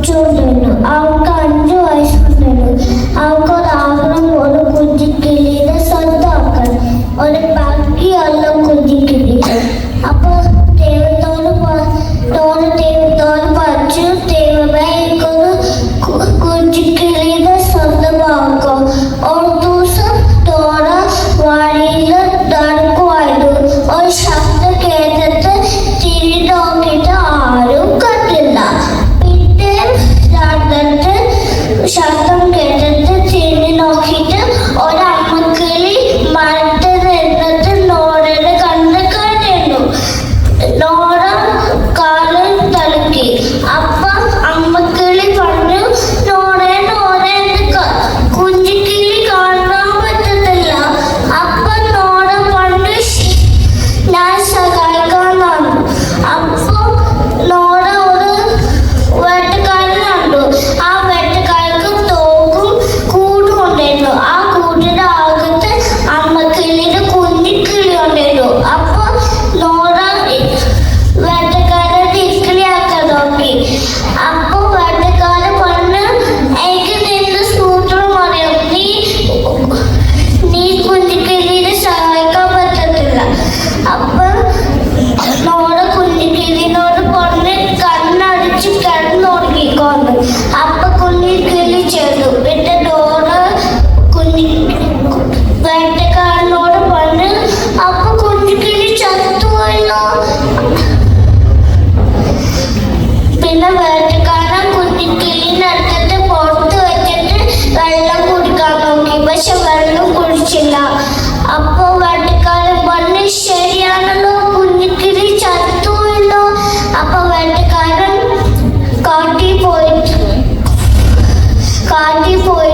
കൊച്ചുണ്ടായിരുന്നു അവൾക്ക് അഞ്ചു വയസ്സുണ്ടായിരുന്നു. അവൾക്ക് ഒരു ആഗ്രഹം ഒരു കുഞ്ഞു കിളിയുടെ സ്വന്തമാക്കണം ഒരു açıp derdini oraya koyma. foi.